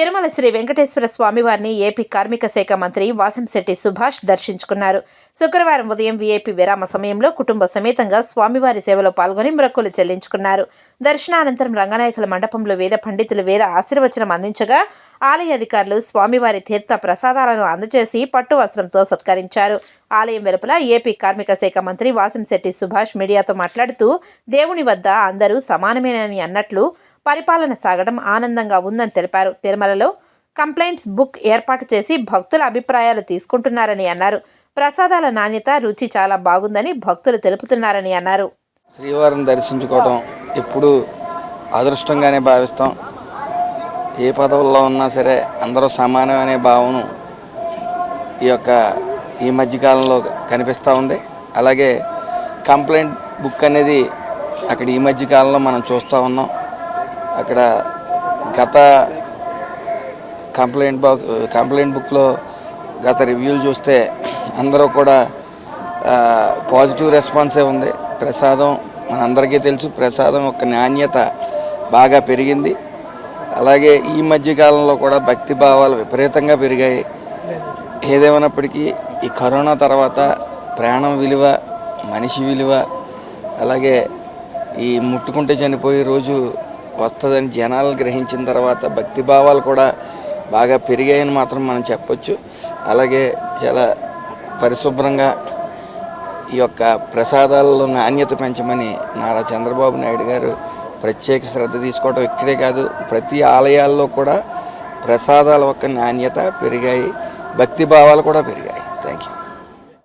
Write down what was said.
తిరుమల శ్రీ వెంకటేశ్వర స్వామివారిని ఏపీ కార్మిక శాఖ మంత్రి వాసంశెట్టి సుభాష్ దర్శించుకున్నారు. శుక్రవారం ఉదయం వీఐపీ విరామ సమయంలో కుటుంబ సమేతంగా స్వామివారి సేవలో పాల్గొని మొక్కులు చెల్లించుకున్నారు. దర్శనానంతరం రంగనాయకుల మండపంలో వేద పండితులు వేద ఆశీర్వచనం అందించగా ఆలయ అధికారులు స్వామివారి తీర్థ ప్రసాదాలను అందజేసి పట్టు వస్త్రంతో సత్కరించారు. ఆలయం వెలుపల ఏపీ కార్మిక శాఖ మంత్రి వాసంశెట్టి సుభాష్ మీడియాతో మాట్లాడుతూ దేవుని వద్ద అందరూ సమానమేనని అన్నట్లు పరిపాలన సాగడం ఆనందంగా ఉందని తెలిపారు. తిరుమలలో కంప్లైంట్స్ బుక్ ఏర్పాటు చేసి భక్తుల అభిప్రాయాలు తీసుకుంటున్నారని అన్నారు. ప్రసాదాల నాణ్యత రుచి చాలా బాగుందని భక్తులు తెలుపుతున్నారని అన్నారు. శ్రీవారిని దర్శించుకోవడం ఎప్పుడు అదృష్టంగానే భావిస్తాం. ఏ పదవుల్లో ఉన్నా సరే అందరూ సమానం అనే భావన ఈ యొక్క ఈ మధ్యకాలంలో కనిపిస్తూ ఉంది. అలాగే కంప్లైంట్ బుక్ అనేది అక్కడ ఈ మధ్యకాలంలో మనం చూస్తూ ఉన్నాం. అక్కడ గత కంప్లైంట్ బాక్ కంప్లైంట్ బుక్లో గత రివ్యూలు చూస్తే అందరూ కూడా పాజిటివ్ రెస్పాన్సే ఉంది. ప్రసాదం మనందరికీ తెలుసు ప్రసాదం యొక్క నాణ్యత బాగా పెరిగింది. అలాగే ఈ మధ్య కాలంలో కూడా భక్తి భావాలు విపరీతంగా పెరిగాయి. ఏదేమైనప్పటికీ ఈ కరోనా తర్వాత ప్రాణం విలువ మనిషి విలువ అలాగే ఈ ముట్టుకుంటే చనిపోయే రోజు వస్తుందని జనాలు గ్రహించిన తర్వాత భక్తి భావాలు కూడా బాగా పెరిగాయని మాత్రం మనం చెప్పొచ్చు. అలాగే చాలా పరిశుభ్రంగా ఈ యొక్క ప్రసాదాలలో నాణ్యత పెంచమని నారా చంద్రబాబు నాయుడు గారు ప్రత్యేక శ్రద్ధ తీసుకోవడం ఇక్కడే కాదు ప్రతి ఆలయాల్లో కూడా ప్రసాదాల యొక్క నాణ్యత పెరిగాయి భక్తి భావాలు కూడా పెరిగాయి.